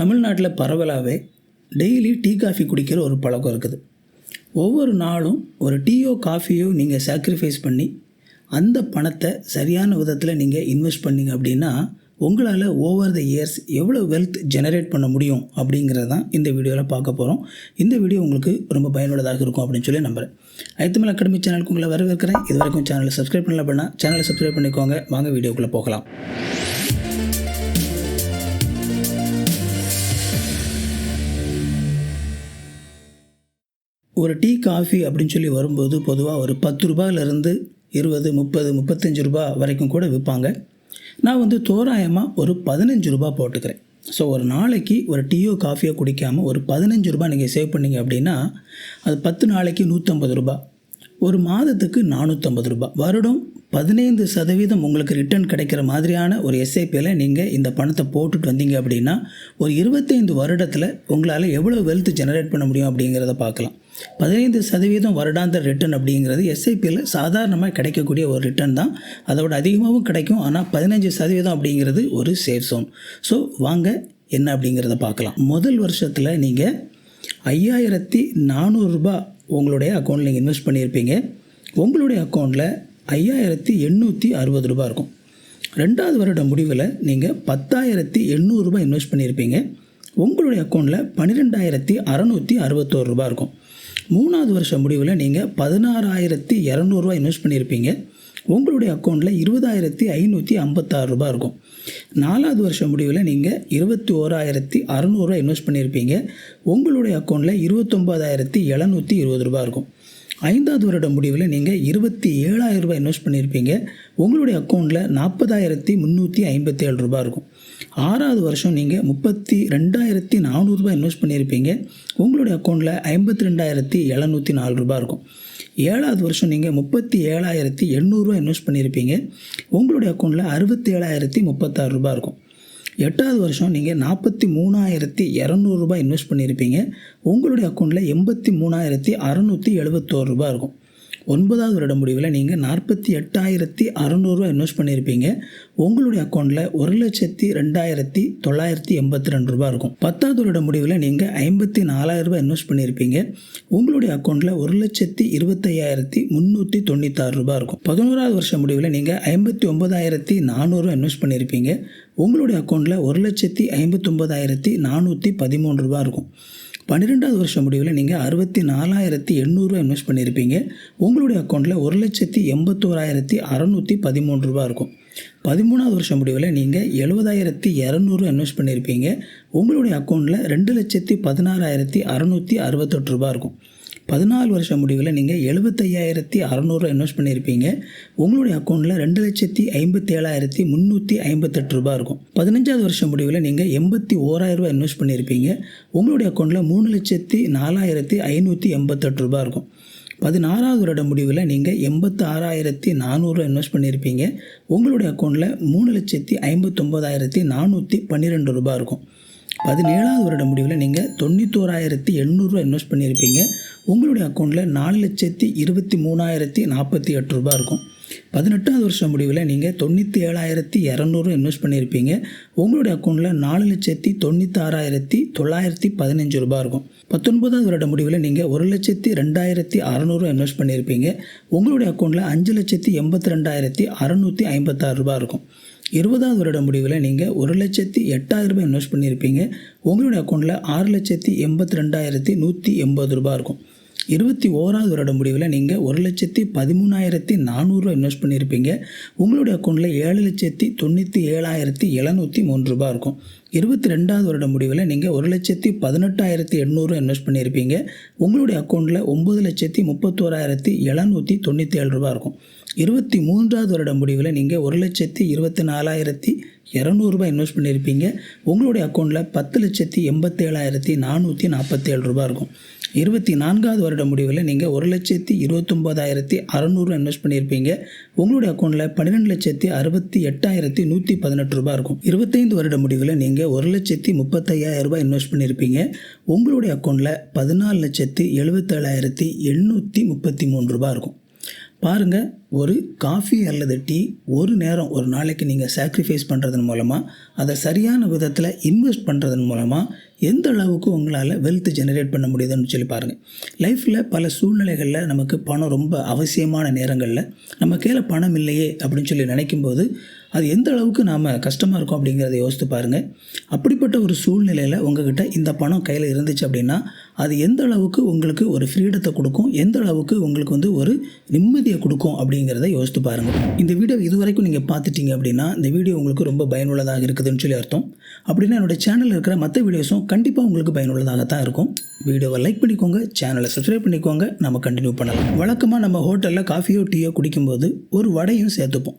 தமிழ்நாட்டில் பரவலாகவே daily tea coffee குடிக்கிற ஒரு பழக்கம் இருக்குது. ஒவ்வொரு நாளும் ஒரு டீயோ காஃபியோ நீங்கள் சாக்ரிஃபைஸ் பண்ணி அந்த பணத்தை சரியான விதத்தில் நீங்கள் இன்வெஸ்ட் பண்ணிங்க அப்படின்னா உங்களால் ஓவர் த இயர்ஸ் எவ்வளோ வெல்த் ஜெனரேட் பண்ண முடியும் அப்படிங்கிறது தான் இந்த வீடியோவில் பார்க்க போகிறோம் இந்த வீடியோ உங்களுக்கு ரொம்ப பயனுள்ளதாக இருக்கும் அப்படின்னு சொல்லி நம்புகிறேன் ஐத்தமிழ் அகாடமி சேனலுக்கு உங்களை வரவேற்கிறேன். இது வரைக்கும் சேனலை சப்ஸ்கிரைப் பண்ணல அப்படின்னா சேனலை சப்ஸ்கிரைப் பண்ணிக்கோங்க. வாங்க வீடியோக்குள்ளே போகலாம். ஒரு டீ காஃபி அப்படின்னு சொல்லி வரும்போது பொதுவாக ஒரு பத்து ரூபாயிலிருந்து இருபது முப்பது முப்பத்தஞ்சு ரூபா வரைக்கும் கூட விற்பாங்க. நான் வந்து தோராயமாக ஒரு பதினஞ்சு ரூபா போட்டுக்கிறேன். ஸோ ஒரு நாளைக்கு ஒரு டீயோ காஃபியோ குடிக்காமல் ஒரு பதினஞ்சு ரூபா நீங்கள் சேவ் பண்ணீங்க அப்படின்னா அது பத்து நாளைக்கு நூற்றம்பது ரூபா. ஒரு மாதத்துக்கு நானூற்றம்பது ரூபாய் வருடம் பதினைந்து சதவீதம் உங்களுக்கு ரிட்டர்ன் கிடைக்கிற மாதிரியான ஒரு எஸ்ஐபியில் நீங்கள் இந்த பணத்தை போட்டுட்டு வந்தீங்க அப்படின்னா ஒரு இருபத்தைந்து வருடத்தில் உங்களால் எவ்வளோ வெல்த் ஜெனரேட் பண்ண முடியும் அப்படிங்கிறத பார்க்கலாம். பதினைந்து சதவீதம் வருடாந்த ரிட்டர்ன் அப்படிங்கிறது எஸ்ஐபியில் சாதாரணமாக கிடைக்கக்கூடிய ஒரு ரிட்டர்ன் தான். அதோட அதிகமாகவும் கிடைக்கும். ஆனால் பதினஞ்சு சதவீதம் அப்படிங்கிறது ஒரு சேஃப் சோன் ஸோ வாங்க என்ன அப்படிங்கிறத பார்க்கலாம். முதல் வருஷத்தில் நீங்கள் ஐயாயிரத்தி நானூறுரூபா உங்களுடைய அக்கௌண்ட்டில் நீங்கள் இன்வெஸ்ட் பண்ணியிருப்பீங்க. உங்களுடைய அக்கௌண்ட்டில் ஐயாயிரத்தி எண்ணூற்றி அறுபது ரூபா இருக்கும். ரெண்டாவது வருட முடிவில் நீங்கள் பத்தாயிரத்தி எண்ணூறுரூபா இன்வெஸ்ட் பண்ணியிருப்பீங்க. உங்களுடைய அக்கௌண்ட்டில் பன்னிரெண்டாயிரத்தி அறநூற்றி அறுபத்தோரு ரூபா இருக்கும். மூணாவது வருஷம் முடிவில் நீங்கள் பதினாறாயிரத்தி இரநூறுவா இன்வெஸ்ட் பண்ணியிருப்பீங்க உங்களுடைய அக்கௌண்ட்டில் இருபதாயிரத்தி ஐநூற்றி ஐம்பத்தாறு ரூபாய் இருக்கும். நாலாவது வருஷம் முடிவில் நீங்கள் இருபத்தி ஓராயிரத்தி அறநூறுவா இன்வெஸ்ட் பண்ணியிருப்பீங்க உங்களுடைய அக்கௌண்ட்டில் இருபத்தொம்போதாயிரத்தி எழுநூற்றி இருபது ரூபா இருக்கும். ஐந்தாவது வருட முடிவில் நீங்கள் இருபத்தி ஏழாயிரம் ரூபாய் இன்வெஸ்ட் பண்ணியிருப்பீங்க உங்களுடைய அக்கௌண்ட்டில் நாற்பதாயிரத்தி முந்நூற்றி ஐம்பத்தி ஏழு ரூபா இருக்கும். ஆறாவது வருஷம் நீங்கள் முப்பத்தி ரெண்டாயிரத்தி நானூறுரூபா இன்வெஸ்ட் பண்ணியிருப்பீங்க. உங்களுடைய அக்கௌண்ட்டில் ஐம்பத்தி ரெண்டாயிரத்தி எழுநூற்றி நாலு ரூபா இருக்கும். ஏழாவது வருஷம் நீங்கள் முப்பத்தி ஏழாயிரத்தி எண்ணூறுரூவா இன்வெஸ்ட் பண்ணியிருப்பீங்க. உங்களுடைய அக்கௌண்ட்டில் அறுபத்தி ஏழாயிரத்தி முப்பத்தாறு ரூபா இருக்கும். எட்டாவது வருஷம் நீங்கள் நாற்பத்தி மூணாயிரத்தி இரநூறுபா இன்வெஸ்ட் பண்ணியிருப்பீங்க. உங்களுடைய அக்கௌண்ட்டில் எண்பத்தி மூணாயிரத்தி அறநூற்றி எழுபத்தோரு ரூபா இருக்கும். ஒன்பதாவது வருட முடிவில் நீங்கள் நாற்பத்தி எட்டாயிரத்தி அறநூறுவா இன்வெஸ்ட் பண்ணியிருப்பீங்க உங்களுடைய அக்கௌண்ட்டில் ஒரு லட்சத்தி ரெண்டாயிரத்தி தொள்ளாயிரத்தி எண்பத்தி ரெண்டு ரூபா இருக்கும். பத்தாவது வருட முடிவில் நீங்கள் ஐம்பத்தி நாலாயிரரூபா இன்வெஸ்ட் பண்ணியிருப்பீங்க உங்களுடைய அக்கௌண்ட்டில் ஒரு லட்சத்தி இருபத்தையாயிரத்தி முந்நூற்றி தொண்ணூத்தாறு ரூபா இருக்கும். பதினோராவது வருஷம் முடிவில் நீங்கள் ஐம்பத்தி ஒன்பதாயிரத்தி நானூறுரூவா இன்வெஸ்ட் பண்ணியிருப்பீங்க உங்களுடைய அக்கௌண்ட்டில் ஒரு லட்சத்தி ஐம்பத்தொம்பதாயிரத்தி நானூற்றி பதிமூணு ரூபா இருக்கும். பன்னிரெண்டாவது வருஷம் முடிவில் நீங்கள் அறுபத்தி நாலாயிரத்தி எண்ணூறுரூவா இன்வெஸ்ட் பண்ணியிருப்பீங்க உங்களுடைய அக்கௌண்ட்டில் ஒரு லட்சத்தி எண்பத்தோராயிரத்தி அறநூற்றி பதிமூன்று ரூபா இருக்கும். பதிமூணாவது வருஷம் முடிவில் நீங்கள் எழுபதாயிரத்தி இரநூறுவா இன்வெஸ்ட் பண்ணியிருப்பீங்க உங்களுடைய அக்கௌண்ட்டில் ரெண்டு லட்சத்தி பதினாறாயிரத்தி அறநூற்றி அறுபத்தெட்டு ரூபா இருக்கும். பதினாலு வருஷம் முடிவில் நீங்கள் எழுபத்தையாயிரத்தி அறநூறுவா இன்வெஸ்ட் பண்ணியிருப்பீங்க உங்களுடைய அக்கௌண்ட்டில் ரெண்டு லட்சத்தி ஐம்பத்தேழாயிரத்தி முந்நூற்றி ஐம்பத்தெட்டு ரூபா இருக்கும். பதினஞ்சாவது வருஷம் முடிவில் நீங்கள் எண்பத்தி ஓராயிரரூபா இன்வெஸ்ட் பண்ணியிருப்பீங்க உங்களுடைய அக்கௌண்ட்டில் மூணு லட்சத்தி நாலாயிரத்தி ஐநூற்றி எண்பத்தெட்டு ரூபா இருக்கும். பதினாறாவது வருட முடிவில் நீங்கள் எண்பத்து ஆறாயிரத்தி நானூறுரூவா இன்வெஸ்ட் பண்ணியிருப்பீங்க உங்களுடைய அக்கௌண்ட்டில் மூணு லட்சத்தி ஐம்பத்தொம்போதாயிரத்தி நானூற்றி பன்னிரெண்டு ரூபா இருக்கும். பதினேழாவது வருட முடிவில் நீங்கள் தொண்ணூத்தோராயிரத்தி எண்ணூறுரூவா இன்வெஸ்ட் பண்ணியிருப்பீங்க உங்களுடைய அக்கௌண்ட்டில் நாலு லட்சத்தி இருபத்தி மூணாயிரத்தி நாற்பத்தி எட்டு ரூபா இருக்கும். பதினெட்டாவது வருஷம் முடிவில் நீங்கள் தொண்ணூற்றி ஏழாயிரத்தி இரநூறு இன்வெஸ்ட் பண்ணியிருப்பீங்க உங்களுடைய அக்கௌண்ட்டில் நாலு லட்சத்தி தொண்ணூத்தாறாயிரத்தி தொள்ளாயிரத்தி பதினஞ்சு ரூபா இருக்கும். பத்தொன்பதாவது வருட முடிவில் நீங்கள் ஒரு லட்சத்தி ரெண்டாயிரத்தி அறநூறு இன்வெஸ்ட் பண்ணியிருப்பீங்க உங்களுடைய அக்கௌண்ட்டில் அஞ்சு லட்சத்தி எண்பத்தி ரெண்டாயிரத்தி அறநூற்றி ஐம்பத்தாறு ரூபா இருக்கும். இருபதாவது வருட முடிவில் நீங்கள் ஒரு லட்சத்தி எட்டாயிரம் ரூபாய் இன்வெஸ்ட் பண்ணியிருப்பீங்க உங்களுடைய அக்கௌண்ட்டில் ஆறு லட்சத்தி எண்பத்தி ரெண்டாயிரத்தி நூற்றி எண்பது ரூபா இருக்கும். இருபத்தி ஓராவது வருட முடிவில் நீங்கள் ஒரு லட்சத்தி பதிமூணாயிரத்தி நானூறுரூவா இன்வெஸ்ட் பண்ணியிருப்பீங்க உங்களுடைய அக்கௌண்ட்டில் ஏழு லட்சத்தி தொண்ணூற்றி ஏழாயிரத்தி எழுநூற்றி மூன்று ரூபா இருக்கும். இருபத்தி ரெண்டாவது வருட முடிவில் நீங்கள் ஒரு லட்சத்தி பதினெட்டாயிரத்தி எண்ணூறு இன்வெஸ்ட் பண்ணியிருப்பீங்க உங்களுடைய அக்கௌண்ட்டில் ஒம்பது லட்சத்தி முப்பத்தோராயிரத்தி எழுநூற்றி தொண்ணூற்றி ஏழு ரூபா இருக்கும். இருபத்தி மூன்றாவது வருட முடிவில் நீங்கள் ஒரு லட்சத்தி இருபத்தி நாலாயிரத்தி இரநூறுபா இன்வெஸ்ட் பண்ணியிருப்பீங்க உங்களுடைய அக்கௌண்ட்டில் பத்து லட்சத்தி எண்பத்தேழாயிரத்தி நானூற்றி நாற்பத்தேழு ரூபா இருக்கும். இருபத்தி நான்காவது வருட முடிவில் நீங்கள் ஒரு லட்சத்தி இருபத்தொம்போதாயிரத்தி அறநூறு இன்வெஸ்ட் பண்ணியிருப்பீங்க உங்களுடைய அக்கௌண்ட்டில் பன்னிரெண்டு லட்சத்தி அறுபத்தி எட்டாயிரத்தி நூற்றி பதினெட்டு ரூபாய் இருக்கும். இருபத்தைந்து வருட முடிவில் நீங்கள் ஒரு லட்சத்தி முப்பத்தையாயிரம் ரூபாய் இன்வெஸ்ட் பண்ணியிருப்பீங்க உங்களுடைய அக்கௌண்ட்டில் பதினாலு லட்சத்தி எழுபத்தேழாயிரத்தி எண்ணூற்றி முப்பத்தி மூணு ரூபாய் இருக்கும். பாருங்கள் ஒரு காஃபி அல்லது டீ ஒரு நேரம் ஒரு நாளைக்கு நீங்கள் சாக்ரிஃபைஸ் பண்ணுறதன் மூலமாக அதை சரியான விதத்தில் இன்வெஸ்ட் பண்ணுறதன் மூலமாக எந்த அளவுக்கு உங்களால் வெல்த் ஜெனரேட் பண்ண முடியுதுன்னு சொல்லி பாருங்கள் லைஃப்பில் பல சூழ்நிலைகளில் நமக்கு பணம் ரொம்ப அவசியமான நேரங்களில் நம்ம கீழே பணம் இல்லையே அப்படின்னு சொல்லி நினைக்கும்போது அது எந்த அளவுக்கு நாம் கஷ்டமாக இருக்கும் அப்படிங்கிறத யோசித்து பாருங்கள் அப்படிப்பட்ட ஒரு சூழ்நிலையில் உங்ககிட்ட இந்த பணம் கையில் இருந்துச்சு அப்படின்னா அது எந்த அளவுக்கு உங்களுக்கு ஒரு ஃப்ரீடத்தை கொடுக்கும் எந்த அளவுக்கு உங்களுக்கு வந்து ஒரு நிம்மதியை கொடுக்கும் அப்படிங்கிறத யோசித்து பாருங்கள் இந்த வீடியோ இதுவரைக்கும் நீங்கள் பார்த்துட்டீங்க அப்படின்னா இந்த வீடியோ உங்களுக்கு ரொம்ப பயனுள்ளதாக இருக்குதுன்னு சொல்லி அர்த்தம். அப்படின்னா என்னோட சேனலில் இருக்கிற மற்ற வீடியோஸும் கண்டிப்பாக உங்களுக்கு பயனுள்ளதாக தான் இருக்கும். வீடியோவை லைக் பண்ணிக்கோங்க சேனலை சப்ஸ்கிரைப் பண்ணிக்கோங்க நம்ம கண்டினியூ பண்ணலாம். வழக்கமாக நம்ம ஹோட்டலில் காஃபியோ டீயோ குடிக்கும்போது ஒரு வடையும் சேர்த்துப்போம்.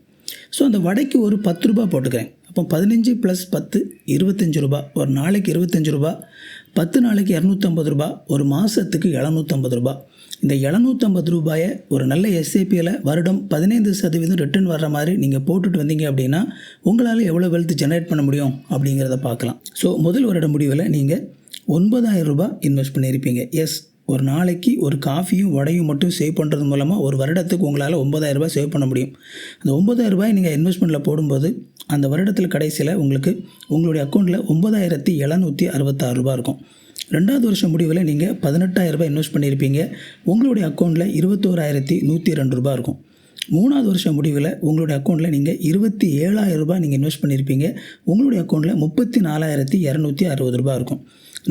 ஸோ அந்த வடைக்கு ஒரு பத்து ரூபா போட்டுக்கிறேன். அப்போ பதினஞ்சு ப்ளஸ் பத்து இருபத்தஞ்சி ரூபா. ஒரு நாளைக்கு இருபத்தஞ்சி ரூபா. பத்து நாளைக்கு இரநூத்தம்பது ரூபா. ஒரு மாதத்துக்கு எழுநூற்றம்பது ரூபா. இந்த எழுநூற்றம்பது ரூபாயை ஒரு நல்ல எஸ்ஐபியில் வருடம் பதினைந்து சதவீதம் ரிட்டர்ன் வர்ற மாதிரி நீங்கள் போட்டுட்டு வந்தீங்க அப்படின்னா உங்களால் எவ்வளோ வெல்த் ஜெனரேட் பண்ண முடியும் அப்படிங்கிறத பார்க்கலாம். ஸோ முதல் வருட முடிவில் நீங்கள் ஒன்பதாயிரம் ரூபாய் இன்வெஸ்ட் பண்ணியிருப்பீங்க. எஸ் ஒரு நாளைக்கு ஒரு காஃபியும் வடையும் மட்டும் சேவ் பண்ணுறது மூலமாக ஒரு வருடத்துக்கு உங்களால் ஒம்பதாயிரரூபா சேவ் பண்ண முடியும். அந்த ஒம்பதாயிரரூபாய் நீங்கள் இன்வெஸ்ட்மெண்ட்டில் போடும்போது அந்த வருடத்தில் கடைசியில் உங்களுக்கு உங்களுடைய அக்கௌண்ட்டில் ஒம்பதாயிரத்தி எழுநூற்றி அறுபத்தாறு ரூபா இருக்கும். ரெண்டாவது வருஷம் முடிவில் நீங்கள் பதினெட்டாயிரரூபா ரூபாய் இன்வெஸ்ட் பண்ணியிருப்பீங்க. உங்களுடைய அக்கௌண்ட்டில் இருபத்தோராயிரத்தி நூற்றி ரெண்டு ரூபா இருக்கும். மூணாவது வருஷம் முடிவில் உங்களுடைய அக்கௌண்ட்டில் நீங்கள் இருபத்தி ஏழாயிரம் ரூபாய் நீங்கள் இன்வெஸ்ட் பண்ணியிருப்பீங்க உங்களுடைய அக்கௌண்ட்டில் முப்பத்தி நாலாயிரத்தி இரநூத்தி அறுபது ரூபாய் இருக்கும்.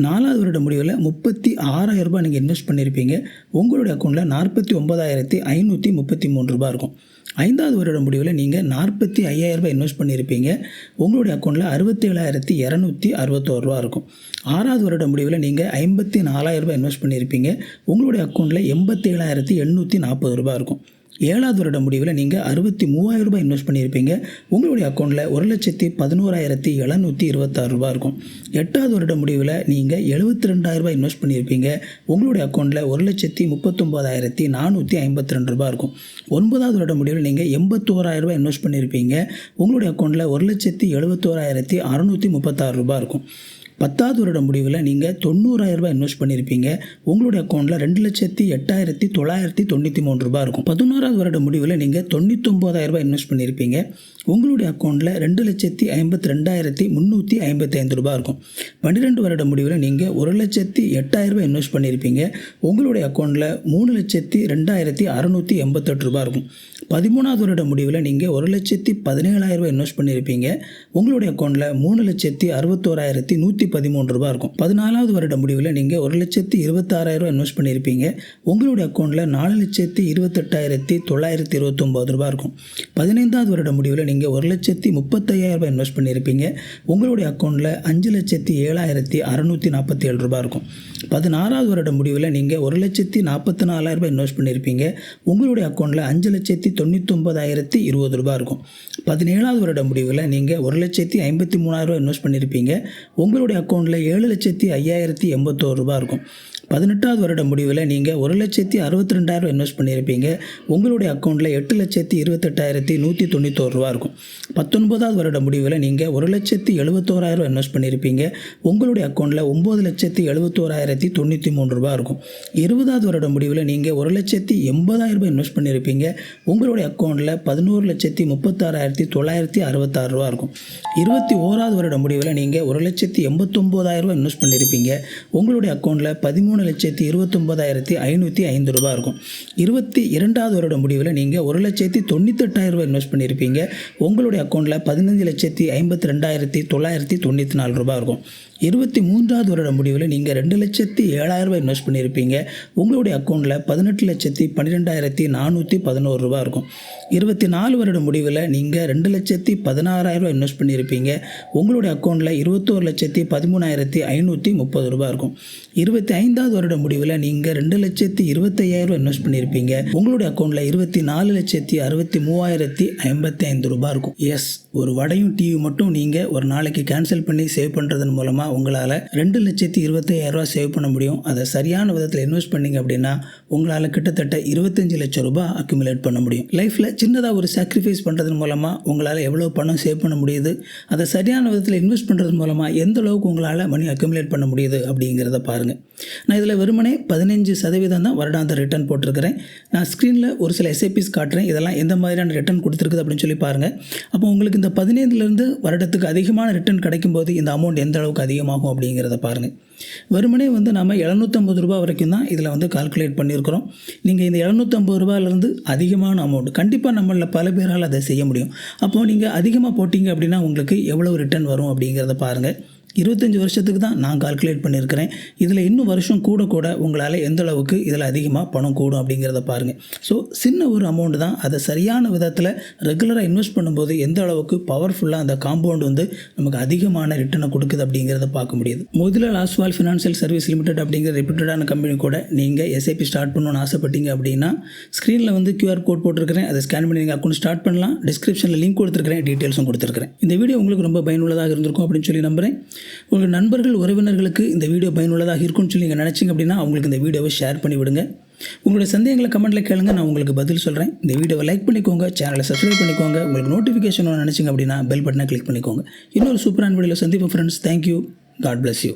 நாலாவது வருட முடிவில் முப்பத்தி ஆறாயிரம் ரூபாய் நீங்கள் இன்வெஸ்ட் பண்ணியிருப்பீங்க உங்களுடைய அக்கௌண்ட்டில் நாற்பத்தி ஒன்பதாயிரத்தி ஐநூற்றி முப்பத்தி மூணு ரூபாய் இருக்கும். ஐந்தாவது வருட முடிவில் நீங்கள் நாற்பத்தி ஐயாயிரம் ரூபாய் இன்வெஸ்ட் பண்ணியிருப்பீங்க உங்களுடைய அக்கௌண்ட்டில் அறுபத்தி ஏழாயிரத்தி இரநூத்தி அறுபத்தோரு ரூபா இருக்கும். ஆறாவது வருட முடிவில் நீங்கள் ஐம்பத்தி நாலாயிரம் ரூபாய் இன்வெஸ்ட் பண்ணியிருப்பீங்க உங்களுடைய அக்கௌண்ட்டில் எண்பத்தி ஏழாயிரத்தி எண்ணூற்றி நாற்பது ரூபா இருக்கும். ஏழாவது வருட முடிவில் நீங்கள் அறுபத்தி மூவாயிரம் ரூபாய் இன்வெஸ்ட் பண்ணியிருப்பீங்க. உங்களுடைய அக்கௌண்ட்டில் ஒரு லட்சத்தி பதினோராயிரத்தி எழுநூற்றி இருபத்தாறு ரூபா இருக்கும். எட்டாவது வருட முடிவில் நீங்கள் எழுபத்தி ரெண்டாயிரம் ரூபாய் இன்வெஸ்ட் பண்ணியிருப்பீங்க. உங்களுடைய அக்கௌண்ட்டில் ஒரு லட்சத்தி முப்பத்தொம்போதாயிரத்தி நானூற்றி ஐம்பத்தி ரெண்டு ரூபா இருக்கும். ஒன்பதாவது வருட முடிவில் நீங்கள் எண்பத்தோராயிரம் ரூபாய் இன்வெஸ்ட் பண்ணியிருப்பீங்க. உங்களுடைய அக்கௌண்ட்டில் ஒரு லட்சத்தி எழுபத்தோராயிரத்தி அறநூற்றி முப்பத்தாறு ரூபா இருக்கும். பத்தாவது வருட முடிவில் நீங்கள் தொண்ணூறாயிரரூபா இன்வெஸ்ட் பண்ணியிருப்பீங்க உங்களுடைய அக்கௌண்ட்டில் ரெண்டு லட்சத்தி எட்டாயிரத்தி தொள்ளாயிரத்தி தொண்ணூற்றி மூணு ரூபாய் இருக்கும். பதினோராவது வருட முடிவில் நீங்கள் தொண்ணூத்தொம்போதாயிரம் இன்வெஸ்ட் பண்ணியிருப்பீங்க உங்களுடைய அக்கௌண்ட்டில் ரெண்டு லட்சத்தி ஐம்பத்தி ரெண்டாயிரத்தி முந்நூற்றி ஐம்பத்தி ஐந்து ரூபாய் இருக்கும். பன்னிரெண்டு வருட முடிவில் நீங்கள் ஒரு லட்சத்தி எட்டாயிரரூபா இன்வெஸ்ட் பண்ணியிருப்பீங்க உங்களுடைய அக்கௌண்ட்டில் மூணு லட்சத்தி ரெண்டாயிரத்தி அறநூற்றி எண்பத்தெட்டு ரூபாய் இருக்கும். பதிமூணாவது வருட முடிவில் நீங்கள் ஒரு லட்சத்தி பதினேழாயிரம் ரூபாய் இன்வெஸ்ட் பண்ணியிருப்பீங்க உங்களுடைய அக்கௌண்ட்டில் மூணு லட்சத்தி அறுபத்தோராயிரத்தி நூற்றி பதிமூணு ரூபா இருக்கும். பதினாலாவது வருட முடிவில் நீங்கள் ஒரு லட்சத்தி இருபத்தாறாயிரம் ரூபாய் இன்வெஸ்ட் பண்ணியிருப்பீங்க உங்களுடைய அக்கௌண்ட்டில் நாலு லட்சத்தி இருபத்தெட்டாயிரத்தி தொள்ளாயிரத்தி இருபத்தொம்போது ரூபாய் இருக்கும். பதினைந்தாவது வருட முடிவில் நீங்கள் ஒரு லட்சத்தி முப்பத்தையாயிரம் ரூபாய் இன்வெஸ்ட் பண்ணியிருப்பீங்க உங்களுடைய அக்கௌண்ட்டில் அஞ்சு லட்சத்தி ஏழாயிரத்தி அறநூற்றி நாற்பத்தி ஏழு ரூபாய் இருக்கும். பதினாறாவது வருட முடிவில் நீங்கள் ஒரு லட்சத்தி நாற்பத்தி நாலாயிரம் ரூபாய் இன்வெஸ்ட் பண்ணியிருப்பீங்க உங்களுடைய அக்கௌண்ட்டில் அஞ்சு லட்சத்தி தொண்ணூத்தொம்பதாயிரத்தி இருபது ரூபாய் இருக்கும். பதினேழாவது வருட முடிவில் நீங்கள் ஒரு லட்சத்தி ஐம்பத்தி மூணாயிரரூபா இன்வெஸ்ட் பண்ணியிருப்பீங்க உங்களுடைய அக்கௌண்ட்டில் ஏழு லட்சத்தி ஐயாயிரத்தி எண்பத்தோரு ரூபாய் இருக்கும். பதினெட்டாவது வருட முடிவில் நீங்கள் ஒரு லட்சத்தி அறுபத்தி ரெண்டாயிரம் இன்வெஸ்ட் பண்ணியிருப்பீங்க. உங்களுடைய அக்கௌண்ட்டில் எட்டு லட்சத்தி இருபத்தெட்டாயிரத்தி நூற்றி தொண்ணூத்தோரு ரூபா இருக்கும். பத்தொன்பதாவது வருட முடிவில் நீங்கள் ஒரு லட்சத்தி எழுபத்தோராயிரம் இன்வெஸ்ட் பண்ணியிருப்பீங்க. உங்களுடைய அக்கௌண்ட்டில் ஒம்பது லட்சத்தி எழுபத்தோராயிரத்தி தொண்ணூற்றி மூணு ரூபா இருக்கும். இருபதாவது வருட முடிவில் நீங்கள் ஒரு லட்சத்தி எண்பதாயிரம் ரூபாய் இன்வெஸ்ட் பண்ணியிருப்பீங்க. உங்களுடைய அக்கௌண்ட்டில் பதினோரு லட்சத்தி முப்பத்தாறாயிரத்தி தொள்ளாயிரத்தி அறுபத்தாறு ரூபா இருக்கும். இருபத்தி ஓராவது வருட முடிவில் நீங்கள் ஒரு லட்சத்தி எண்பத்தொம்போதாயிரம் ரூபாய் இன்வெஸ்ட் பண்ணியிருப்பீங்க. உங்களுடைய அக்கௌண்ட்டில் பதிமூணு லட்சத்தி இருபத்தொம்போதாயிரத்தி ஐநூற்றி ஐந்து ரூபாய் இருக்கும். இருபத்தி இரண்டாவது வருட முடிவில் நீங்கள் ஒரு லட்சத்தி தொண்ணூத்தெட்டாயிரம் ரூபாய் இன்வெஸ்ட் பண்ணியிருப்பீங்க உங்களுடைய அக்கௌண்ட்டில் பதினஞ்சு லட்சத்தி ஐம்பத்தி ரெண்டாயிரத்தி தொள்ளாயிரத்தி தொண்ணூற்றி நாலு ரூபாய் இருக்கும். இருபத்தி மூன்றாவது வருட முடிவில் நீங்கள் ரெண்டு லட்சத்தி ஏழாயிரம் ரூபாய் இன்வெஸ்ட் பண்ணியிருப்பீங்க உங்களுடைய அக்கௌண்ட்டில் பதினெட்டு லட்சத்தி பன்னிரெண்டாயிரத்தி நானூற்றி பதினோரு ரூபாய் இருக்கும். இருபத்தி நாலு வருட முடிவில் நீங்கள் ரெண்டு லட்சத்தி பதினாறாயிரம் ரூபாய் இன்வெஸ்ட் பண்ணியிருப்பீங்க உங்களுடைய அக்கௌண்ட்டில் இருபத்தோரு லட்சத்தி பதிமூணாயிரத்தி ஐநூற்றி முப்பது ரூபாய் இருக்கும். இருபத்தி ஐந்தாவது வருட முடிவில் நீங்கள் ரெண்டு லட்சத்தி இருபத்தையாயிரம் ரூபாய் இன்வெஸ்ட் பண்ணியிருப்பீங்க உங்களுடைய அக்கௌண்ட்டில் இருபத்தி நாலு லட்சத்தி அறுபத்தி மூவாயிரத்தி ஐம்பத்தி ஐந்து ரூபாய் இருக்கும். எஸ் ஒரு வடையும் டிவி மட்டும் நீங்கள் ஒரு நாளைக்கு கேன்சல் பண்ணி சேவ் பண்ணுறதன் மூலமாக உங்களால் ரெண்டு லட்சத்தி இருபத்தையாயிரரூவா சேவ் பண்ண முடியும். அதை சரியான விதத்தில் இன்வெஸ்ட் பண்ணீங்க அப்படின்னா உங்களால் கிட்டத்தட்ட இருபத்தஞ்சு லட்சம் ரூபாய் அக்யூமுலேட் பண்ண முடியும். லைஃப்பில் சின்னதாக ஒரு சாக்ரிஃபைஸ் பண்ணுறதன் மூலமாக உங்களால் எவ்வளோ பணம் சேவ் பண்ண முடியுது அதை சரியான விதத்தில் இன்வெஸ்ட் பண்ணுறது மூலமாக எந்த அளவுக்கு உங்களால் மணி அக்யூமுலேட் பண்ண முடியுது அப்படிங்கிறத பாருங்கள் நான் இதில் வெறுமனே பதினஞ்சு சதவீதம் தான் வருடாந்த ரிட்டர்ன் போட்டிருக்கிறேன். நான் ஸ்க்ரீனில் ஒரு சில எஸ்ஐபிஸ் காட்டுறேன். இதெல்லாம் எந்த மாதிரியான ரிட்டர்ன் கொடுத்துருக்குது அப்படின்னு சொல்லி பாருங்கள் அப்போ உங்களுக்கு இந்த பதினைந்துலேருந்து வருடத்துக்கு அதிகமான ரிட்டர்ன் கிடைக்கும்போது இந்த அமௌண்ட் எந்த அளவுக்கு அதிகமாகும் அப்படிங்கிறத பாருங்கள் வெறுமனே வந்து நம்ம எழுநூற்றம்பது ரூபா வரைக்கும் தான் இதில் வந்து கால்குலேட் பண்ணியிருக்கிறோம் நீங்கள் இந்த எழுநூற்றம்பது ரூபாயிலேருந்து அதிகமான அமௌண்ட் கண்டிப்பாக நம்மளில் பல பேரால் அதை செய்ய முடியும். அப்போது நீங்கள் அதிகமாக போட்டிங்க அப்படின்னா உங்களுக்கு எவ்வளோ ரிட்டர்ன் வரும் அப்படிங்கிறத பாருங்கள் இருபத்தஞ்சி வருஷத்துக்கு தான் நான் கால்குலேட் பண்ணியிருக்கிறேன். இதில் இன்னும் வருஷம் கூட கூட உங்களால் எந்த அளவுக்கு இதில் அதிகமாக பணம் கூடும் அப்படிங்கிறத பாருங்கள் ஸோ சின்ன ஒரு அமௌண்ட் தான். அதை சரியான விதத்தில் ரெகுலராக இன்வெஸ்ட் பண்ணும்போது எந்த அளவுக்கு பவர்ஃபுல்லாக அந்த காம்பவுண்ட் வந்து நமக்கு அதிகமான ரிட்டர்னை கொடுக்குது அப்படிங்கிறத பார்க்க முடியுது. முதல்ல லாஸ்வால் ஃபினான்ஷியல் சர்வீஸ் லிமிடெட் அப்படிங்கிற ரெப்யூட்டடான கம்பெனி கூட நீங்கள் எஸ்ஐபி ஸ்டார்ட் பண்ணணும்னு ஆசைப்பட்டீங்க அப்படின்னா ஸ்க்ரீனில் வந்து கியூஆர் கோட் போட்டிருக்கிறேன். அதை ஸ்கேன் பண்ணி நீங்கள் அக்கௌண்ட் ஸ்டார்ட் பண்ணலாம். டிஸ்கிரிப்ஷனில் லிங்க் கொடுத்துருக்கிறேன். டீட்டெயில்ஸும் கொடுத்துருக்கிறேன். இந்த வீடியோ உங்களுக்கு ரொம்ப பயனுள்ளதாக இருந்திருக்கும் அப்படின்னு சொல்லி நம்புகிறேன் உங்கள் நண்பர்கள் உறவினர்களுக்கு இந்த வீடியோ பயனுள்ளதாக இருக்கும்னு சொல்லி நீங்கள் நினச்சிங்க அப்படின்னா அவங்களுக்கு இந்த வீடியோவை ஷேர் பண்ணி விடுங்க உங்களுடைய சந்தேகங்களை கமெண்ட்டில் கேளுங்க நான் உங்களுக்கு பதில் சொல்கிறேன் இந்த வீடியோவை லைக் பண்ணிக்கோங்க சேனலை சப்ஸ்கிரைப் பண்ணிக்கோங்க. உங்களுக்கு நோட்டிஃபிகேஷன் நினச்சிங்க அப்படின்னா பெல் பட்டனை கிளிக் பண்ணிக்கோங்க. இன்னொரு சூப்பரான வீடியோவில் சந்திப்போம் friends thank you God bless you